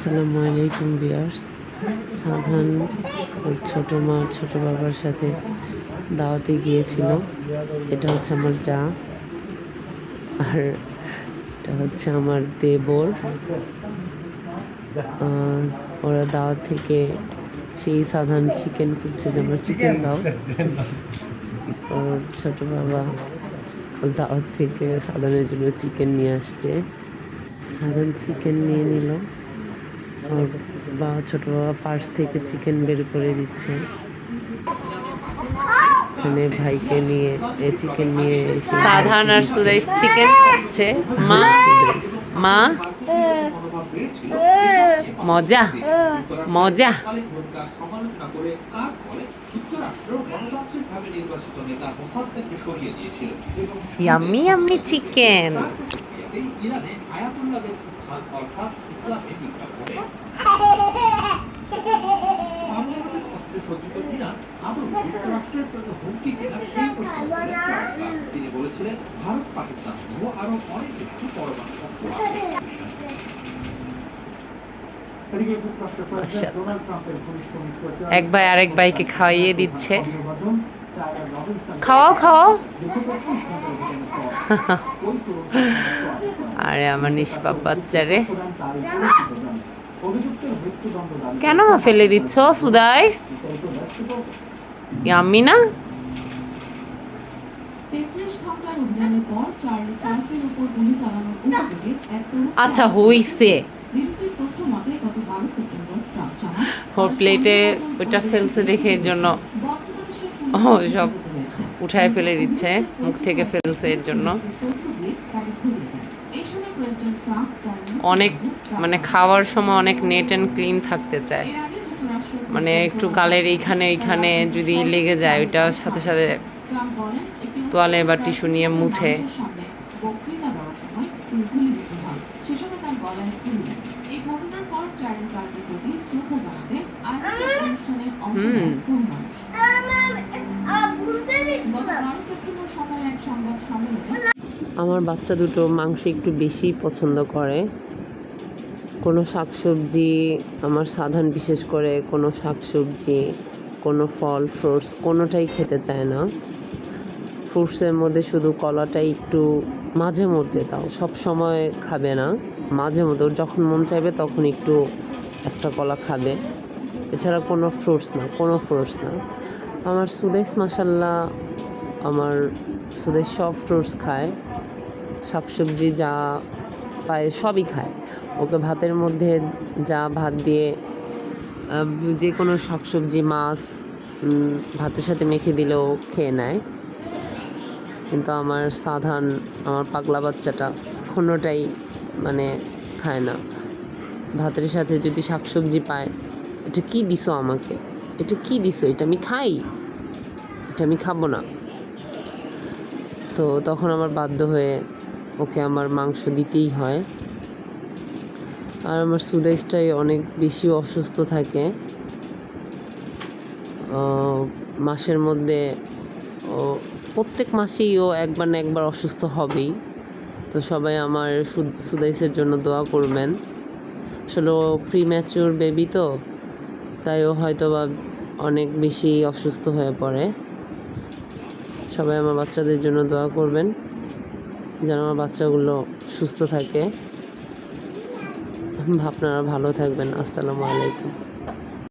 আসসালামু আলাইকুম বিয়ার্স সাধারণ ওর ছোটো মা, ছোটো বাবার সাথে দাওয়াতে গিয়েছিল। এটা হচ্ছে আমার যা। আর এটা হচ্ছে আমার দেবর। ওরা দাওয়াত থেকে সেই সাধারণ চিকেন খুঁজছে যে আমার চিকেন দাও। ওর ছোটো বাবা দাওয়াত থেকে সাধারণের জন্য চিকেন নিয়ে আসছে। সাধারণ চিকেন নিয়ে নিল। ওর বাবা ছোট বাবা পার্স থেকে চিকেন বের করে দিচ্ছে। এখানে ভাইকে নিয়ে এ চিকেন নিয়ে সাধারণ আর সুদেশ চিকেন খাচ্ছে। মা মা মজা মজা। সমালোচনা করে কার যুক্তরাষ্ট্রের জন্য হুমকি কিনা সেই প্রশ্ন তিনি বলেছিলেন ভারত পাকিস্তান সহ আরও অনেক দেশে পরমাণু অস্ত্র আছে। এক ভাই আরেক ভাইকে খাওয়াইয়ে দিচ্ছে। খাওয়াও খাওয়াও। আরে আমার নিষ্পাপ বাচ্চারে। কেন ফেলে দিচ্ছ সুদাইস? ইয়াম্মি না আচ্ছা হইছে। ওর প্লেটে ওইটা ফেলছে দেখে এর জন্য। ও, সব উঠায় ফেলে দিচ্ছে মুখ থেকে ফেলছে এর জন্য। অনেক মানে খাওয়ার সময় অনেক নেট অ্যান্ড ক্লিন থাকতে চায়। মানে একটু গালের এইখানে এইখানে যদি লেগে যায় ওইটা সাথে সাথে তোয়ালে বা টিস্যু নিয়ে মুছে। আমার বাচ্চা দুটো মাংস একটু বেশি পছন্দ করে। কোনো শাকসবজি আমার সাধারণ বিশেষ করে কোনো শাকসবজি, কোনো ফল, ফ্রুটস কোনোটাই খেতে চায় না। ফ্রুটসের মধ্যে শুধু কলাটাই একটু মাঝে মধ্যে দাও, সব সময় খাবে না। মাঝে মধ্যে যখন মন চাইবে তখন একটু একটা কলা খাবে। এছাড়া কোনো ফ্রুটস না, কোনো ফ্রুটস না। আমার সুদেশ মাসাল্লাহ আমার সুদেশ সব ফ্রুটস খায়। শাকসবজি যা পায়, সবই খায়। ওকে ভাতের মধ্যে যা ভাত দিয়ে যে কোনো শাকসবজি, মাছ ভাতের সাথে মেখে দিলেও খেয়ে নেয়। কিন্তু আমার সাধারণ, আমার পাগলা বাচ্চাটা কোনোটাই মানে খায় না। ভাতের সাথে যদি শাকসবজি পায়, এটা কি দিছো আমাকে? এটা কি দিছো? এটা আমি খাই। এটা আমি খাব না। তো তখন আমার বাধ্য হয়ে ওকে আমার মাংস দিতেই হয়। আর আমার সুদেশটাই অনেক বেশি অসুস্থ থাকে। মাসের মধ্যে ও, প্রত্যেক মাসেই ও একবার না একবার অসুস্থ হবেই। তো সবাই আমার সু- সুদেশের জন্য দোয়া করবেন। আসলে ও প্রি ম্যাচিওর বেবি তো, তাই ও হয়তো বা অনেক বেশি অসুস্থ হয়ে পড়ে। সবাই আমার বাচ্চাদের জন্য দোয়া করবেন। যেন আমার বাচ্চাগুলো সুস্থ থাকে। আপনারা ভালো থাকবেন। আসসালামু আলাইকুম।